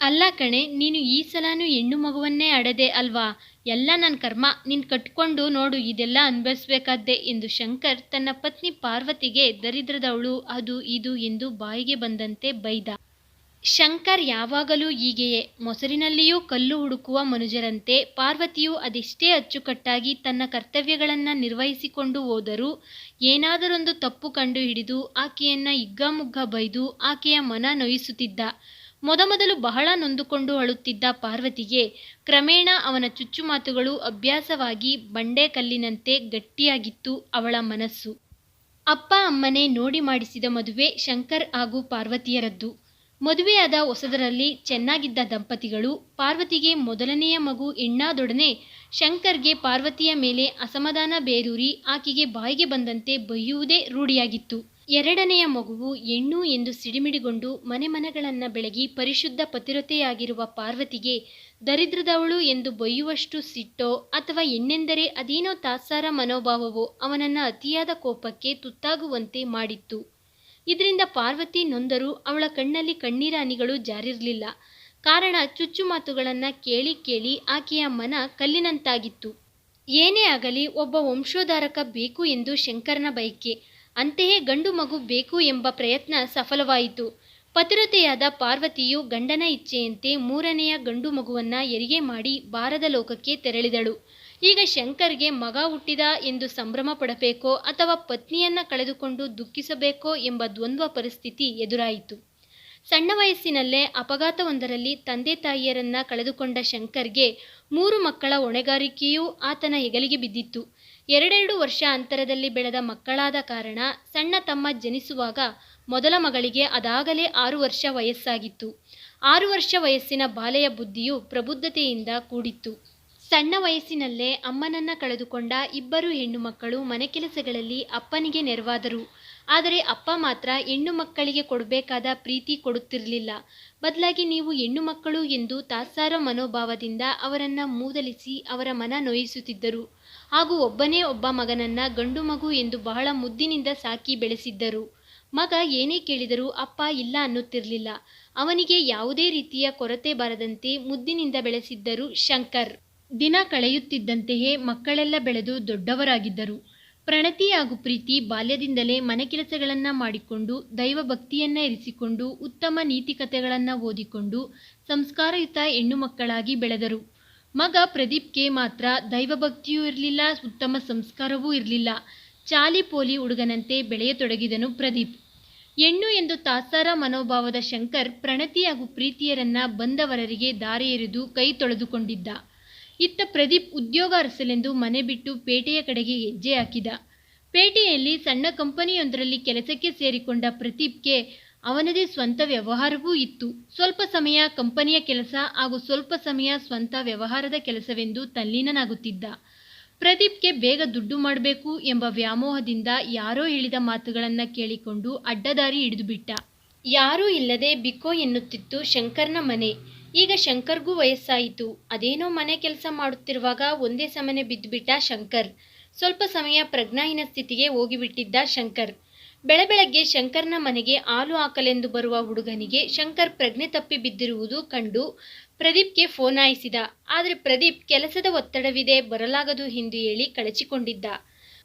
ಅಲ್ಲ ಕಣೆ, ನೀನು ಈ ಸಲನೂ ಹೆಣ್ಣು ಮಗುವನ್ನೇ ಅಡದೆ ಅಲ್ವಾ? ಎಲ್ಲ ನನ್ನ ಕರ್ಮ, ನೀನು ಕಟ್ಕೊಂಡು ನೋಡು, ಇದೆಲ್ಲ ಅನುಭವಿಸ್ಬೇಕಾದ್ದೆ ಎಂದು ಶಂಕರ್ ತನ್ನ ಪತ್ನಿ ಪಾರ್ವತಿಗೆ ದರಿದ್ರದವಳು, ಅದು ಇದು ಎಂದು ಬಾಯಿಗೆ ಬಂದಂತೆ ಬೈದ. ಶಂಕರ್ ಯಾವಾಗಲೂ ಹೀಗೆಯೇ, ಮೊಸರಿನಲ್ಲಿಯೂ ಕಲ್ಲು ಹುಡುಕುವ ಮನುಜರಂತೆ, ಪಾರ್ವತಿಯು ಅದೆಷ್ಟೇ ಅಚ್ಚುಕಟ್ಟಾಗಿ ತನ್ನ ಕರ್ತವ್ಯಗಳನ್ನು ನಿರ್ವಹಿಸಿಕೊಂಡು ಹೋದರೂ, ಏನಾದರೊಂದು ತಪ್ಪು ಕಂಡು ಹಿಡಿದು ಆಕೆಯನ್ನ ಬೈದು, ಆಕೆಯ ಮನ ನೋಯಿಸುತ್ತಿದ್ದ. ಮೊದಮೊದಲು ಬಹಳ ನೊಂದುಕೊಂಡು ಅಳುತ್ತಿದ್ದ ಪಾರ್ವತಿಗೆ ಕ್ರಮೇಣ ಅವನ ಚುಚ್ಚುಮಾತುಗಳು ಅಭ್ಯಾಸವಾಗಿ ಬಂಡೆಕಲ್ಲಿನಂತೆ ಗಟ್ಟಿಯಾಗಿತ್ತು ಅವಳ ಮನಸ್ಸು. ಅಪ್ಪ ಅಮ್ಮನೇ ನೋಡಿ ಮಾಡಿಸಿದ ಮದುವೆ ಶಂಕರ್ ಹಾಗೂ ಪಾರ್ವತಿಯರದ್ದು. ಮದುವೆಯಾದ ಹೊಸದರಲ್ಲಿ ಚೆನ್ನಾಗಿದ್ದ ದಂಪತಿಗಳು, ಪಾರ್ವತಿಗೆ ಮೊದಲನೆಯ ಮಗು ಹೆಣ್ಣಾದೊಡನೆ ಶಂಕರ್ಗೆ ಪಾರ್ವತಿಯ ಮೇಲೆ ಅಸಮಾಧಾನ ಬೇರೂರಿ ಆಕೆಗೆ ಬಾಯಿಗೆ ಬಂದಂತೆ ಬೈಯುವುದೇ ರೂಢಿಯಾಗಿತ್ತು. ಎರಡನೆಯ ಮಗುವು ಹೆಣ್ಣು ಎಂದು ಸಿಡಿಮಿಡಿಗೊಂಡು ಮನೆ ಮನಗಳನ್ನು ಬೆಳಗಿ ಪರಿಶುದ್ಧ ಪತಿರತೆಯಾಗಿರುವ ಪಾರ್ವತಿಗೆ, ದರಿದ್ರದವಳು ಎಂದು ಬೊಯ್ಯುವಷ್ಟು ಸಿಟ್ಟೋ ಅಥವಾ ಹೆಣ್ಣೆಂದರೆ ಅದೇನೋ ತಾತ್ಸಾರ ಮನೋಭಾವವೋ ಅವನನ್ನು ಅತಿಯಾದ ಕೋಪಕ್ಕೆ ತುತ್ತಾಗುವಂತೆ ಮಾಡಿತ್ತು. ಇದರಿಂದ ಪಾರ್ವತಿ ನೊಂದರೂ ಅವಳ ಕಣ್ಣಲ್ಲಿ ಕಣ್ಣೀರ ಹನಿಗಳು ಜಾರಿರಲಿಲ್ಲ. ಕಾರಣ ಚುಚ್ಚುಮಾತುಗಳನ್ನು ಕೇಳಿ ಕೇಳಿ ಆಕೆಯ ಮನ ಕಲ್ಲಿನಂತಾಗಿತ್ತು. ಏನೇ ಆಗಲಿ ಒಬ್ಬ ವಂಶೋಧಾರಕ ಬೇಕು ಎಂದು ಶಂಕರನ ಬಯಕೆ. ಅಂತೆಯೇ ಗಂಡು ಮಗು ಬೇಕು ಎಂಬ ಪ್ರಯತ್ನ ಸಫಲವಾಯಿತು. ಪತಿರತೆಯಾದ ಪಾರ್ವತಿಯು ಗಂಡನ ಇಚ್ಛೆಯಂತೆ ಮೂರನೆಯ ಗಂಡು ಮಗುವನ್ನ ಹೆರಿಗೆ ಮಾಡಿ ಬಾರದ ಲೋಕಕ್ಕೆ ತೆರಳಿದಳು. ಈಗ ಶಂಕರ್ಗೆ ಮಗ ಹುಟ್ಟಿದ ಎಂದು ಸಂಭ್ರಮ ಪಡಬೇಕೋ ಅಥವಾ ಪತ್ನಿಯನ್ನ ಕಳೆದುಕೊಂಡು ದುಃಖಿಸಬೇಕೋ ಎಂಬ ದ್ವಂದ್ವ ಪರಿಸ್ಥಿತಿ ಎದುರಾಯಿತು. ಸಣ್ಣ ವಯಸ್ಸಿನಲ್ಲೇ ಅಪಘಾತವೊಂದರಲ್ಲಿ ತಂದೆ ತಾಯಿಯರನ್ನ ಕಳೆದುಕೊಂಡ ಶಂಕರ್ಗೆ ಮೂರು ಮಕ್ಕಳ ಹೊಣೆಗಾರಿಕೆಯೂ ಆತನ ಹೆಗಲಿಗೆ ಬಿದ್ದಿತ್ತು. ಎರಡೆರಡು ವರ್ಷ ಅಂತರದಲ್ಲಿ ಬೆಳೆದ ಮಕ್ಕಳಾದ ಕಾರಣ ಸಣ್ಣ ತಮ್ಮ ಜನಿಸುವಾಗ ಮೊದಲ ಮಗಳಿಗೆ ಅದಾಗಲೇ ಆರು ವರ್ಷ ವಯಸ್ಸಾಗಿತ್ತು. ಆರು ವರ್ಷ ವಯಸ್ಸಿನ ಬಾಲೆಯ ಬುದ್ಧಿಯು ಪ್ರಬುದ್ಧತೆಯಿಂದ ಕೂಡಿತ್ತು. ಸಣ್ಣ ವಯಸ್ಸಿನಲ್ಲೇ ಅಮ್ಮನನ್ನ ಕಳೆದುಕೊಂಡ ಇಬ್ಬರು ಹೆಣ್ಣು ಮಕ್ಕಳು ಮನೆ ಕೆಲಸಗಳಲ್ಲಿ ಅಪ್ಪನಿಗೆ ನೆರವಾದರು. ಆದರೆ ಅಪ್ಪ ಮಾತ್ರ ಹೆಣ್ಣು ಮಕ್ಕಳಿಗೆ ಕೊಡಬೇಕಾದ ಪ್ರೀತಿ ಕೊಡುತ್ತಿರಲಿಲ್ಲ. ಬದಲಾಗಿ ನೀವು ಹೆಣ್ಣು ಮಕ್ಕಳು ಎಂದು ತಾತ್ಸಾರ ಮನೋಭಾವದಿಂದ ಅವರನ್ನು ಮೂದಲಿಸಿ ಅವರ ಮನ ನೋಯಿಸುತ್ತಿದ್ದರು. ಹಾಗೂ ಒಬ್ಬನೇ ಒಬ್ಬ ಮಗನನ್ನ ಗಂಡು ಮಗು ಎಂದು ಬಹಳ ಮುದ್ದಿನಿಂದ ಸಾಕಿ ಬೆಳೆಸಿದ್ದರು. ಮಗ ಏನೇ ಕೇಳಿದರೂ ಅಪ್ಪ ಇಲ್ಲ ಅನ್ನುತ್ತಿರಲಿಲ್ಲ. ಅವನಿಗೆ ಯಾವುದೇ ರೀತಿಯ ಕೊರತೆ ಬಾರದಂತೆ ಮುದ್ದಿನಿಂದ ಬೆಳೆಸಿದ್ದರು ಶಂಕರ್. ದಿನ ಕಳೆಯುತ್ತಿದ್ದಂತೆಯೇ ಮಕ್ಕಳೆಲ್ಲ ಬೆಳೆದು ದೊಡ್ಡವರಾಗಿದ್ದರು. ಪ್ರಣತಿ ಹಾಗೂ ಪ್ರೀತಿ ಬಾಲ್ಯದಿಂದಲೇ ಮನೆ ಕೆಲಸಗಳನ್ನ ಮಾಡಿಕೊಂಡು, ದೈವ ಭಕ್ತಿಯನ್ನ ಇರಿಸಿಕೊಂಡು, ಉತ್ತಮ ನೀತಿಕತೆಗಳನ್ನ ಓದಿಕೊಂಡು, ಸಂಸ್ಕಾರಯುತ ಹೆಣ್ಣು ಮಕ್ಕಳಾಗಿ ಬೆಳೆದರು. ಮಗ ಪ್ರದೀಪ್ಗೆ ಮಾತ್ರ ದೈವಭಕ್ತಿಯೂ ಇರಲಿಲ್ಲ, ಉತ್ತಮ ಸಂಸ್ಕಾರವೂ ಇರಲಿಲ್ಲ. ಚಾಲಿ ಪೋಲಿ ಹುಡುಗನಂತೆ ಬೆಳೆಯತೊಡಗಿದನು ಪ್ರದೀಪ್. ಹೆಣ್ಣು ಎಂದು ತಾತ್ಸಾರ ಮನೋಭಾವದ ಶಂಕರ್ ಪ್ರಣತಿ ಹಾಗೂ ಪ್ರೀತಿಯರನ್ನ ಬಂದವರರಿಗೆ ದಾರಿ ಎರೆದು ಕೈ ತೊಳೆದುಕೊಂಡಿದ್ದ. ಇತ್ತ ಪ್ರದೀಪ್ ಉದ್ಯೋಗ ಅರಸಲೆಂದು ಮನೆ ಬಿಟ್ಟು ಪೇಟೆಯ ಕಡೆಗೆ ಹೆಜ್ಜೆ ಹಾಕಿದ. ಪೇಟೆಯಲ್ಲಿ ಸಣ್ಣ ಕಂಪನಿಯೊಂದರಲ್ಲಿ ಕೆಲಸಕ್ಕೆ ಸೇರಿಕೊಂಡ ಪ್ರದೀಪ್ಗೆ ಅವನದೇ ಸ್ವಂತ ವ್ಯವಹಾರವೂ ಇತ್ತು. ಸ್ವಲ್ಪ ಸಮಯ ಕಂಪನಿಯ ಕೆಲಸ ಹಾಗೂ ಸ್ವಲ್ಪ ಸಮಯ ಸ್ವಂತ ವ್ಯವಹಾರದ ಕೆಲಸವೆಂದು ತಲ್ಲೀನನಾಗುತ್ತಿದ್ದ. ಪ್ರದೀಪ್ಗೆ ಬೇಗ ದುಡ್ಡು ಮಾಡಬೇಕು ಎಂಬ ವ್ಯಾಮೋಹದಿಂದ ಯಾರೋ ಹೇಳಿದ ಮಾತುಗಳನ್ನು ಕೇಳಿಕೊಂಡು ಅಡ್ಡದಾರಿ ಹಿಡಿದುಬಿಟ್ಟ. ಯಾರೂ ಇಲ್ಲದೆ ಬಿಕೋ ಎನ್ನುತ್ತಿತ್ತು ಶಂಕರ್ನ ಮನೆ. ಈಗ ಶಂಕರ್ಗೂ ವಯಸ್ಸಾಯಿತು. ಅದೇನೋ ಮನೆ ಕೆಲಸ ಮಾಡುತ್ತಿರುವಾಗ ಒಂದೇ ಸಮನೆ ಬಿದ್ದುಬಿಟ್ಟ ಶಂಕರ್. ಸ್ವಲ್ಪ ಸಮಯ ಪ್ರಜ್ಞಾಹೀನ ಸ್ಥಿತಿಗೆ ಹೋಗಿಬಿಟ್ಟಿದ್ದ ಶಂಕರ್. ಬೆಳಬೆಳಗ್ಗೆ ಶಂಕರ್ನ ಮನೆಗೆ ಹಾಲು ಹಾಕಲೆಂದು ಬರುವ ಹುಡುಗನಿಗೆ ಶಂಕರ್ ಪ್ರಜ್ಞೆ ತಪ್ಪಿ ಬಿದ್ದಿರುವುದು ಕಂಡು ಪ್ರದೀಪ್ಗೆ ಫೋನ್ ಹಾಯಿಸಿದ. ಆದರೆ ಪ್ರದೀಪ್ ಕೆಲಸದ ಒತ್ತಡವಿದೆ, ಬರಲಾಗದು ಎಂದು ಹೇಳಿ ಕಳಚಿಕೊಂಡಿದ್ದ.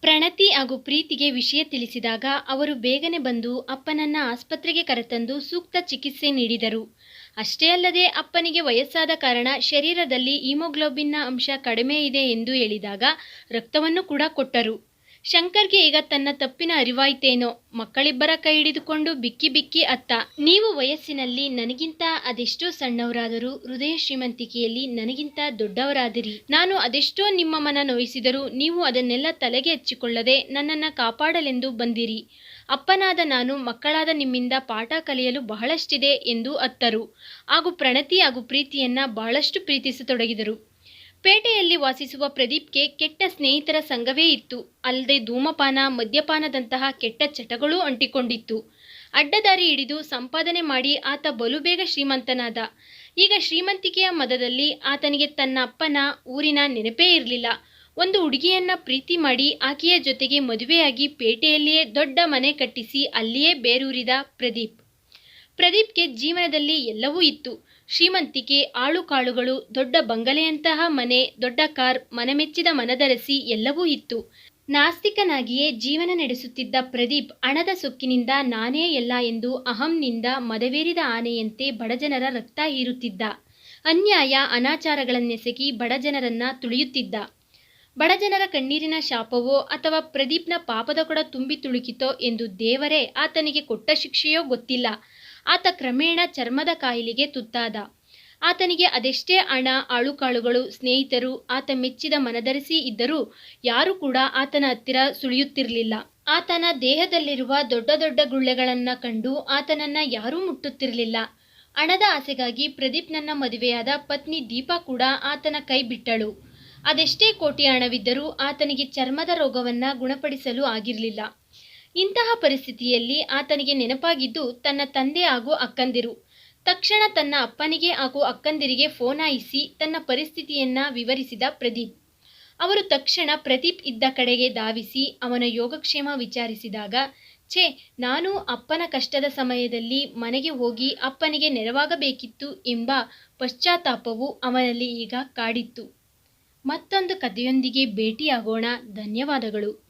ಪ್ರಣತಿ ಹಾಗೂ ಪ್ರೀತಿಗೆ ವಿಷಯ ತಿಳಿಸಿದಾಗ ಅವರು ಬೇಗನೆ ಬಂದು ಅಪ್ಪನನ್ನ ಆಸ್ಪತ್ರೆಗೆ ಕರೆತಂದು ಸೂಕ್ತ ಚಿಕಿತ್ಸೆ ನೀಡಿದರು. ಅಷ್ಟೇ ಅಲ್ಲದೆ ಅಪ್ಪನಿಗೆ ವಯಸ್ಸಾದ ಕಾರಣ ಶರೀರದಲ್ಲಿ ಹಿಮೋಗ್ಲೋಬಿನ್ನ ಅಂಶ ಕಡಿಮೆ ಇದೆ ಎಂದು ಹೇಳಿದಾಗ ರಕ್ತವನ್ನು ಕೂಡ ಕೊಟ್ಟರು. ಶಂಕರ್ಗೆ ಈಗ ತನ್ನ ತಪ್ಪಿನ ಅರಿವಾಯ್ತೇನೋ? ಮಕ್ಕಳಿಬ್ಬರ ಕೈ ಹಿಡಿದುಕೊಂಡು ಬಿಕ್ಕಿ ಬಿಕ್ಕಿ ಅತ್ತ. ನೀವು ವಯಸ್ಸಿನಲ್ಲಿ ನನಗಿಂತ ಅದೆಷ್ಟೋ ಸಣ್ಣವರಾದರೂ, ಹೃದಯ ಶ್ರೀಮಂತಿಕೆಯಲ್ಲಿ ನನಗಿಂತ ದೊಡ್ಡವರಾದಿರಿ. ನಾನು ಅದೆಷ್ಟೋ ನಿಮ್ಮ ಮನ ನೋಯಿಸಿದರೂ ನೀವು ಅದನ್ನೆಲ್ಲ ತಲೆಗೆ ಹಚ್ಚಿಕೊಳ್ಳದೆ ನನ್ನನ್ನು ಕಾಪಾಡಲೆಂದು ಬಂದಿರಿ. ಅಪ್ಪನಾದ ನಾನು ಮಕ್ಕಳಾದ ನಿಮ್ಮಿಂದ ಪಾಠ ಕಲಿಯಲು ಬಹಳಷ್ಟಿದೆ ಎಂದು ಅತ್ತರು. ಹಾಗೂ ಪ್ರಣತಿ ಹಾಗೂ ಪ್ರೀತಿಯನ್ನ ಬಹಳಷ್ಟು ಪ್ರೀತಿಸತೊಡಗಿದರು. ಪೇಟೆಯಲ್ಲಿ ವಾಸಿಸುವ ಪ್ರದೀಪ್ಗೆ ಕೆಟ್ಟ ಸ್ನೇಹಿತರ ಸಂಘವೇ ಇತ್ತು. ಅಲ್ಲದೆ ಧೂಮಪಾನ, ಮದ್ಯಪಾನದಂತಹ ಕೆಟ್ಟ ಚಟಗಳೂ ಅಂಟಿಕೊಂಡಿತ್ತು. ಅಡ್ಡದಾರಿ ಹಿಡಿದು ಸಂಪಾದನೆ ಮಾಡಿ ಆತ ಬಲು ಬೇಗ ಶ್ರೀಮಂತನಾದ. ಈಗ ಶ್ರೀಮಂತಿಕೆಯ ಮದದಲ್ಲಿ ಆತನಿಗೆ ತನ್ನ ಅಪ್ಪನ ಊರಿನ ನೆನಪೇ ಇರಲಿಲ್ಲ. ಒಂದು ಹುಡುಗಿಯನ್ನ ಪ್ರೀತಿ ಮಾಡಿ ಆಕೆಯ ಜೊತೆಗೆ ಮದುವೆಯಾಗಿ ಪೇಟೆಯಲ್ಲಿಯೇ ದೊಡ್ಡ ಮನೆ ಕಟ್ಟಿಸಿ ಅಲ್ಲಿಯೇ ಬೇರೂರಿದ ಪ್ರದೀಪ್. ಪ್ರದೀಪ್ಗೆ ಜೀವನದಲ್ಲಿ ಎಲ್ಲವೂ ಇತ್ತು. ಶ್ರೀಮಂತಿಕೆ, ಆಳು ಕಾಳುಗಳು, ದೊಡ್ಡ ಬಂಗಲೆಯಂತಹ ಮನೆ, ದೊಡ್ಡ ಕಾರ್, ಮನಮೆಚ್ಚಿದ ಮನದರಸಿ ಎಲ್ಲವೂ ಇತ್ತು. ನಾಸ್ತಿಕನಾಗಿಯೇ ಜೀವನ ನಡೆಸುತ್ತಿದ್ದ ಪ್ರದೀಪ್ ಹಣದ ಸೊಕ್ಕಿನಿಂದ ನಾನೇ ಎಲ್ಲ ಎಂದು ಅಹಂನಿಂದ ಮದವೇರಿದ ಆನೆಯಂತೆ ಬಡಜನರ ರಕ್ತ ಹೀರುತ್ತಿದ್ದ. ಅನ್ಯಾಯ, ಅನಾಚಾರಗಳನ್ನೆಸಗಿ ಬಡಜನರನ್ನ ತುಳಿಯುತ್ತಿದ್ದ. ಬಡಜನರ ಕಣ್ಣೀರಿನ ಶಾಪವೋ ಅಥವಾ ಪ್ರದೀಪ್ನ ಪಾಪದ ಕೊಡ ತುಂಬಿ ತುಳುಕಿತೋ ಎಂದು ದೇವರೇ ಆತನಿಗೆ ಕೊಟ್ಟ ಶಿಕ್ಷೆಯೋ ಗೊತ್ತಿಲ್ಲ. ಆತ ಕ್ರಮೇಣ ಚರ್ಮದ ಕಾಯಿಲೆಗೆ ತುತ್ತಾದ. ಆತನಿಗೆ ಅದೆಷ್ಟೇ ಹಣ, ಆಳುಕಾಳುಗಳು, ಸ್ನೇಹಿತರು, ಆತ ಮೆಚ್ಚಿದ ಮನದರಿಸಿ ಇದ್ದರೂ ಯಾರೂ ಕೂಡ ಆತನ ಹತ್ತಿರ ಸುಳಿಯುತ್ತಿರಲಿಲ್ಲ. ಆತನ ದೇಹದಲ್ಲಿರುವ ದೊಡ್ಡ ದೊಡ್ಡ ಗುಳ್ಳೆಗಳನ್ನು ಕಂಡು ಆತನನ್ನ ಯಾರೂ ಮುಟ್ಟುತ್ತಿರಲಿಲ್ಲ. ಹಣದ ಆಸೆಗಾಗಿ ಪ್ರದೀಪ್ನನ್ನ ಮದುವೆಯಾದ ಪತ್ನಿ ದೀಪಾ ಕೂಡ ಆತನ ಕೈ ಬಿಟ್ಟಳು. ಅದೆಷ್ಟೇ ಕೋಟಿ ಹಣವಿದ್ದರೂ ಆತನಿಗೆ ಚರ್ಮದ ರೋಗವನ್ನ ಗುಣಪಡಿಸಲು ಆಗಿರಲಿಲ್ಲ. ಇಂತಹ ಪರಿಸ್ಥಿತಿಯಲ್ಲಿ ಆತನಿಗೆ ನೆನಪಾಗಿದ್ದು ತನ್ನ ತಂದೆ ಹಾಗೂ ಅಕ್ಕಂದಿರು. ತಕ್ಷಣ ತನ್ನ ಅಪ್ಪನಿಗೆ ಹಾಗೂ ಅಕ್ಕಂದಿರಿಗೆ ಫೋನಾಯಿಸಿ ತನ್ನ ಪರಿಸ್ಥಿತಿಯನ್ನ ವಿವರಿಸಿದ ಪ್ರದೀಪ್. ಅವರು ತಕ್ಷಣ ಪ್ರದೀಪ್ ಇದ್ದ ಕಡೆಗೆ ಧಾವಿಸಿ ಅವನ ಯೋಗಕ್ಷೇಮ ವಿಚಾರಿಸಿದಾಗ, ಛೇ, ನಾನು ಅಪ್ಪನ ಕಷ್ಟದ ಸಮಯದಲ್ಲಿ ಮನೆಗೆ ಹೋಗಿ ಅಪ್ಪನಿಗೆ ನೆರವಾಗಬೇಕಿತ್ತು ಎಂಬ ಪಶ್ಚಾತ್ತಾಪವು ಅವನಲ್ಲಿ ಈಗ ಕಾಡಿತ್ತು. ಮತ್ತೊಂದು ಕಥೆಯೊಂದಿಗೆ ಭೇಟಿಯಾಗೋಣ. ಧನ್ಯವಾದಗಳು.